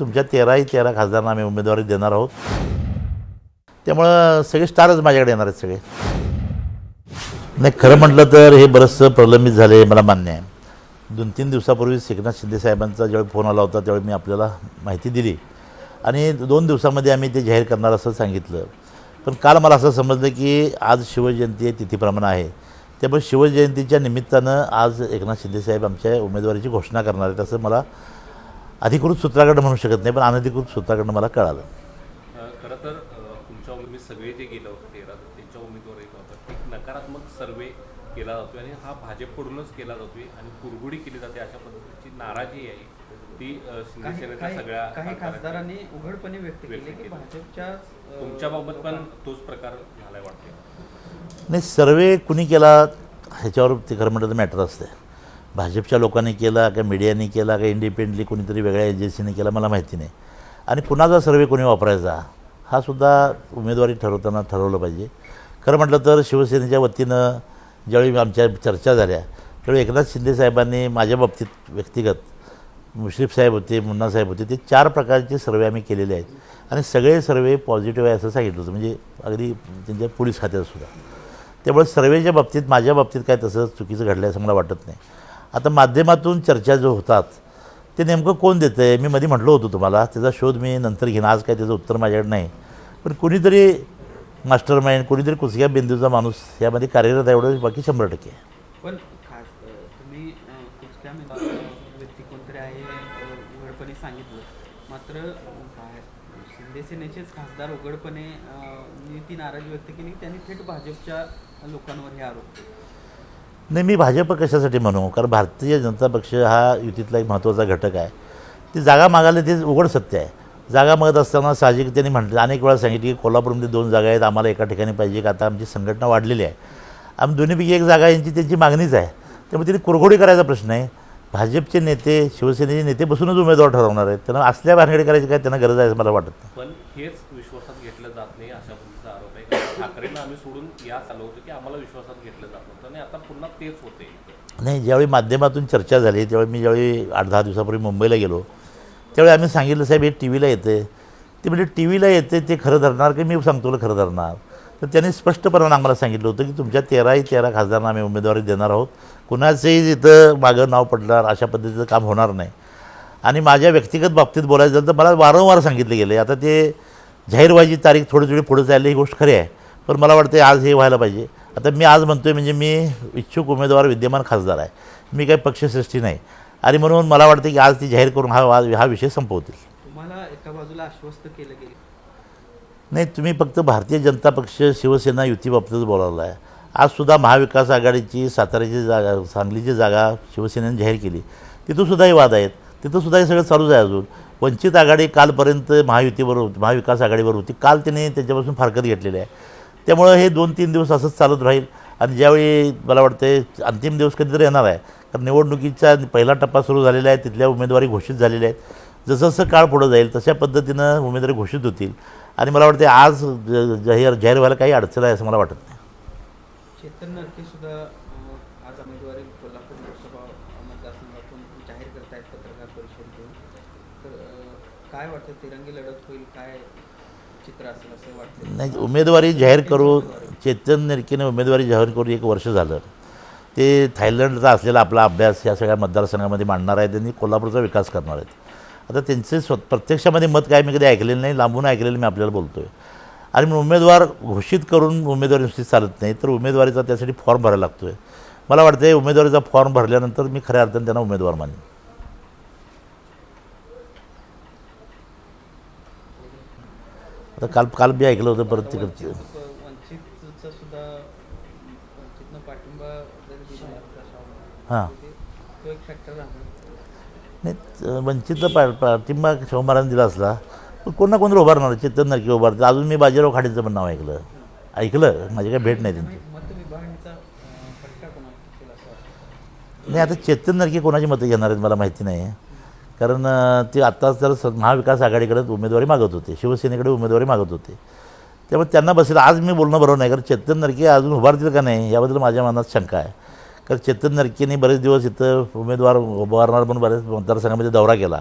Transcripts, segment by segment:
तुमच्या तेराही तेरा खासदारांना आम्ही उमेदवारी देणार आहोत. त्यामुळं सगळे स्टारच माझ्याकडे येणार आहेत सगळे. नाही खरं म्हटलं तर हे बरंचसं प्रलंबित झाले मला मान्य आहे. दोन तीन दिवसापूर्वी एकनाथ शिंदे साहेबांचा ज्यावेळी फोन आला होता त्यावेळी मी आपल्याला माहिती दिली. आणि दोन दिवसामध्ये आम्ही ते जाहीर करणार असं सांगितलं. पण काल मला असं समजलं की आज शिवजयंती आहे तिथीप्रमाणे आहे. त्यामुळे शिवजयंतीच्या निमित्तानं आज एकनाथ शिंदे साहेब आमच्या उमेदवारीची घोषणा करणार आहेत असं मला अधिकृत सूत्राकडनं म्हणू शकत नाही पण अनधिकृत सूत्राकडनं मला कळालं खरं तर तुमच्या उमेदवारी सगळे जे गेलं होतं तेरा त्यांच्या उमेदवारी होतं एक नकारात्मक सर्वे केला जातोय आणि हा भाजपकडूनच केला जातोय आणि कुरगुडी केली जाते अशा पद्धतीची नाराजी आहे ती अ, शिंदे काही सेनेच्या काही- सगळ्या काही. खासदारांनी उघडपणे व्यक्त केले की. भाजपच्या अ, तुमच्या बाबत पण तोच प्रकार झालाय वाटते नाही सर्वे कुणी केला ह्याच्यावर ते खरं म्हटलं तर मॅटर असते भाजपच्या लोकांनी केला का मीडियाने केला का इंडिपेंडली कोणीतरी वेगळ्या एजन्सीने केला मला माहिती नाही. आणि कुणाचा सर्वे कोणी वापरायचा हा सुद्धा उमेदवारी ठरवताना ठरवलं पाहिजे. खरं म्हटलं तर शिवसेनेच्या वतीनं ज्यावेळी आमच्या चर्चा झाल्या त्यावेळी एकनाथ शिंदे साहेबांनी माझ्या बाबतीत व्यक्तिगत मुश्रीफ साहेब होते मुन्ना साहेब होते ते चार प्रकारचे सर्वे आम्ही केलेले आहेत. आणि सगळे सर्वे पॉझिटिव्ह आहे असं सांगितलं होतं. म्हणजे अगदी त्यांच्या पोलीस खात्यात सुद्धा. त्यामुळे सर्वेच्या बाबतीत माझ्या बाबतीत काय तसं चुकीचं घडलं आहे असं मला वाटत नाही. आता माध्यमातून चर्चा जो होतात ते नेमकं कोण देतं आहे मी मध्ये म्हटलं होतो तुम्हाला त्याचा शोध मी नंतर घेईन. आज काय त्याचं उत्तर माझ्याकडे नाही. पण कुणीतरी मास्टर माइंड कुणीतरी कुसक्या बिंदूचा माणूस यामध्ये कार्यरत आहे एवढं बाकी शंभर टक्के. पण खास तुम्ही व्यक्ती कोणतरी आहे उघडपणे सांगितलं. मात्र अ, शिंदे सेनेचेच खासदार उघडपणे अ, नी ती नाराजी व्यक्त केली त्यांनी थेट भाजपच्या लोकांवर हे आरोप केले. नाही मी भाजप कशासाठी म्हणू? कारण भारतीय जनता पक्ष हा युतीतला एक महत्त्वाचा घटक आहे. ती जागा मागायला ते उघड सत्य आहे. जागा मागत असताना साहजिक त्यांनी म्हटलं अनेक वेळा सांगितलं की कोल्हापूरमध्ये दोन जागा आहेत आम्हाला एका ठिकाणी पाहिजे का? आता आमची संघटना वाढलेली आहे. आम्ही दोन्हीपैकी एक जागा यांची त्यांची मागणीच आहे. त्यामुळे त्यांनी कुरघोडी करायचा प्रश्न आहे. भाजपचे नेते शिवसेनेचे नेते बसूनच उमेदवार ठरवणार आहेत. त्यांना असल्या भानगडी करायची काय त्यांना गरज आहे असं मला वाटत नाही. पण हेच विश्वासात घेतलं जात नाही अशा पद्धतीचा आरोप आहे कारण आम्ही सोडून या आलो होतो की आम्हाला विश्वासात घेतलं जात नव्हतं आणि आता पुन्हा तेच होते नाही ज्यावेळी माध्यमातून चर्चा झाली त्यावेळी मी ज्यावेळी आठ दहा दिवसापूर्वी मुंबईला गेलो त्यावेळी आम्ही सांगितलं साहेब हे टी व्हीला येते. ते म्हणजे टी व्हीला येते ते खरं धरणार की मी सांगतो खरं धरणार? तर त्यांनी स्पष्टपणानं आम्हाला सांगितलं होतं की तुमच्या तेराही तेरा खासदारांना आम्ही उमेदवारी देणार आहोत. कुणाचंही तिथं मागं नाव पडणार अशा पद्धतीचं काम होणार नाही. आणि माझ्या व्यक्तिगत बाबतीत बोलायचं झालं तर मला वारंवार सांगितलं गेलं. आहे आता ते जाहीर व्हायची तारीख थोडी थोडी पुढे चालली ही गोष्ट खरी आहे. पण मला वाटते आज हे व्हायला पाहिजे. आता मी आज म्हणतोय म्हणजे मी इच्छुक उमेदवार विद्यमान खासदार आहे. मी काही पक्षश्रेष्ठी नाही. आणि म्हणून मला वाटतं की आज ती जाहीर करून हा वा- हा विषय संपवतील. तुम्हाला एका बाजूला आश्वस्त केलं गेलं. नाही तुम्ही फक्त भारतीय जनता पक्ष शिवसेना युतीबाबतच बोलावलं आहे आजसुद्धा महाविकास आघाडीची साताऱ्याची जागा सांगलीची जागा शिवसेनेने जाहीर केली. तिथंसुद्धाही वाद आहेत. तिथंसुद्धा हे सगळं चालूच आहे अजून. वंचित आघाडी कालपर्यंत महायुतीवर होती महाविकास आघाडीवर होती. काल त्यांनी त्याच्यापासून फारकत घेतलेली आहे. त्यामुळं हे दोन तीन दिवस असंच चालत राहील. आणि ज्यावेळी मला वाटते अंतिम दिवस कधीतरी येणार आहे. कारण निवडणुकीचा पहिला टप्पा सुरू झालेला आहे तिथल्या उमेदवारी घोषित झालेल्या आहेत. जसं जसं काळ पुढं जाईल तशा पद्धतीनं उमेदवारी घोषित होतील. आणि मला वाटते आज ज- जाहीर जाहीर व्हायला काही अडचण आहे असं मला वाटत नाही. चेतन सुद्धा आज उमेदवारी कोल्हापूर लोकसभा मतदारसंघातून जाहीर करतायत पत्रकार परिषद घेऊन तर काय वाटतं तिरंगी लढत होईल काय चित्र असेल असं वाटतं. नाही उमेदवारी जाहीर करून चेतन नेरकेने उमेदवारी जाहीर करून एक वर्ष झालं. ते थायलंडचा असलेला आपला अभ्यास या सगळ्या मतदारसंघामध्ये मांडणार आहे त्यांनी कोल्हापूरचा विकास करणार आहेत. आता त्यांचे स्व प्रत्यक्षामध्ये मत काय मी कधी ऐकलेलं नाही लांबून ऐकलेलं मी आपल्याला बोलतो आहे आणि मग उमेदवार घोषित करून उमेदवारी नुसती चालत नाही तर उमेदवारीचा त्यासाठी फॉर्म भरायला लागतो आहे मला वाटतं उमेदवारीचा फॉर्म भरल्यानंतर मी खऱ्या अर्थाने त्यांना उमेदवार मानेन. आता काल काल मी ऐकलं होतं परत तिकडचं. हां. ते- तो एक फॅक्टर राहणार. नाही वंचितचा पा पाठिंबा शिवमारांनी दिला असला पण कोण ना कोणतरी उभारणार चेतन नरकी उभारतं अजून मी बाजीराव खाडेचं पण नाव ऐकलं. ऐकलं माझी काही भेट नाही त्यांची. नाही आता चेतन नरकी कोणाची मतं घेणार आहेत मला माहिती नाही. कारण ते आत्ताच तर स- महाविकास आघाडीकडे उमेदवारी मागत होते. शिवसेनेकडे उमेदवारी मागत होते. त्यामुळे त्यांना बसेल. आज मी बोलणं बरोबर नाही. कारण चेतन नरके अजून उभारतील का नाही याबद्दल माझ्या मनात शंका आहे. कारण चेतन नरकेने बरेच दिवस इथं उमेदवार उभारणार म्हणून बरेच मतदारसंघामध्ये दौरा केला.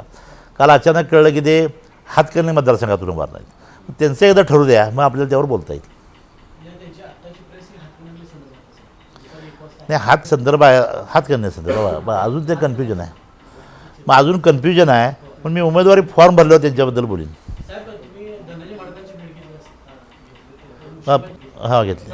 काल अचानक कळलं की ते हातकर्णी मतदारसंघातून उभारणार आहेत. त्यांचं एकदा ठरू द्या. मग आपल्याला त्यावर बोलता येईल. नाही हात संदर्भ आहे. हात करण्यासंदर्भ अजून ते कन्फ्युजन आहे. मग अजून कन्फ्युजन आहे. पण मी उमेदवारी फॉर्म भरल्यावर त्यांच्याबद्दल बोलीन. हा घेतली.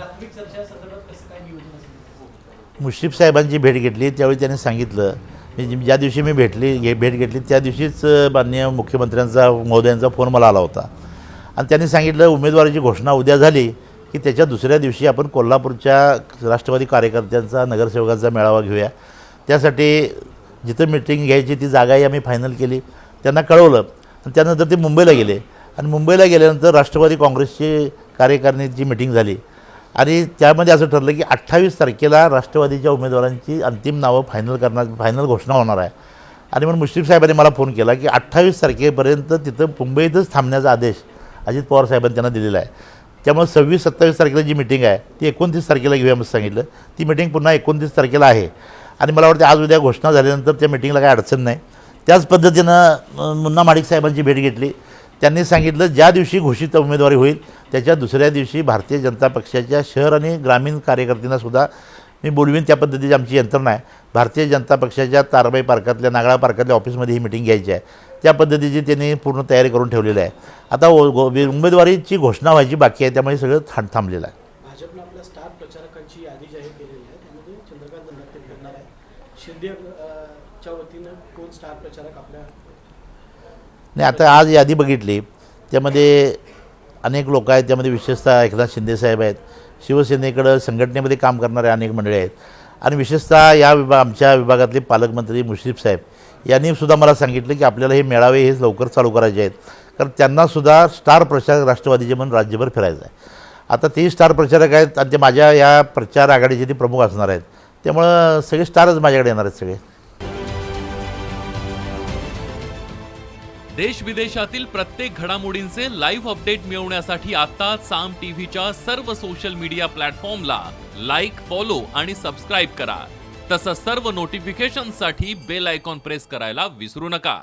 मुश्रीफ साहेबांची भेट घेतली त्यावेळी त्यांनी सांगितलं मी ज्या दिवशी मी भेटली घे भेट घेतली त्या दिवशीच माननीय मुख्यमंत्र्यांचा महोदयांचा फोन मला आला होता. आणि त्यांनी सांगितलं उमेदवारीची घोषणा उद्या झाली की त्याच्या दुसऱ्या दिवशी आपण कोल्हापूरच्या राष्ट्रवादी कार्यकर्त्यांचा नगरसेवकांचा मेळावा घेऊया. त्यासाठी जिथं मिटिंग घ्यायची ती जागाही आम्ही फायनल केली. त्यांना कळवलं. आणि त्यानंतर ते मुंबईला गेले. आणि मुंबईला गेल्यानंतर राष्ट्रवादी काँग्रेसची कार्यकारिणीची मिटिंग झाली. आणि त्यामध्ये असं ठरलं की अठ्ठावीस तारखेला राष्ट्रवादीच्या उमेदवारांची अंतिम नावं फायनल करणार फायनल घोषणा होणार आहे. आणि मग मुश्रीफ साहेबांनी मला फोन केला की अठ्ठावीस तारखेपर्यंत तिथं मुंबईतच थांबण्याचा आदेश अजित पवार साहेबांनी त्यांना दिलेला आहे. त्यामुळे सव्वीस सत्तावीस तारखेला जी मिटिंग आहे ती एकोणतीस तारखेला घेऊया मग सांगितलं. ती मिटिंग पुन्हा एकोणतीस तारखेला आहे. आणि मला वाटतं आज उद्या घोषणा झाल्यानंतर त्या मिटिंगला काही अडचण नाही. त्याच पद्धतीनं मुन्ना माडिक साहेबांची भेट घेतली. त्यांनी सांगितलं ज्या दिवशी घोषित उमेदवारी होईल त्याच्या दुसऱ्या दिवशी भारतीय जनता पक्षाच्या शहर आणि ग्रामीण कार्यकर्त्यांनासुद्धा मी बोलवीन. त्या पद्धतीची आमची यंत्रणा आहे. भारतीय जनता पक्षाच्या तारबाई पार्कातल्या नागळा पार्कातल्या ऑफिसमध्ये ही मिटिंग घ्यायची आहे. त्या पद्धतीची त्यांनी पूर्ण तयारी करून ठेवलेली आहे. आता ओ- गो- उमेदवारीची घोषणा व्हायची बाकी आहे त्यामुळे सगळं थांब थांबलेलं आहे भाजपनं आपल्या स्टार प्रचारकांची यादी जाहीर केलेली आहे त्यामध्ये चंद्रकांत दंडाते करणार आहे शिंदे च्या वतीनं कोण स्टार प्रचारक आपल्या नाही आता आज यादी बघितली. त्यामध्ये अनेक लोक आहेत त्यामध्ये विशेषतः एकनाथ शिंदेसाहेब आहेत. शिवसेनेकडं संघटनेमध्ये काम करणारे अनेक मंडळी आहेत. आणि विशेषतः या विभाग आमच्या विभागातले पालकमंत्री मुश्रीफ साहेब यांनी सुद्धा मला सांगितलं की आपल्याला हे मेळावे हे लवकर चालू करायचे आहेत. कारण त्यांनासुद्धा स्टार प्रचारक राष्ट्रवादीचे म्हणून राज्यभर फिरायचं आहे. आता तेही स्टार प्रचारक आहेत आणि ते माझ्या या प्रचार आघाडीचे ते प्रमुख असणार आहेत. त्यामुळं सगळे स्टारच माझ्याकडे येणार आहेत सगळे. देश विदेशातील प्रत्येक घडामोडींचे लाईव्ह अपडेट मिळवण्यासाठी आता साम टीव्हीच्या सर्व सोशल मीडिया प्लॅटफॉर्मला लाईक फॉलो आणि सबस्क्राईब करा. तसंच सर्व नोटिफिकेशनसाठी बेल आयकॉन प्रेस करायला विसरू नका.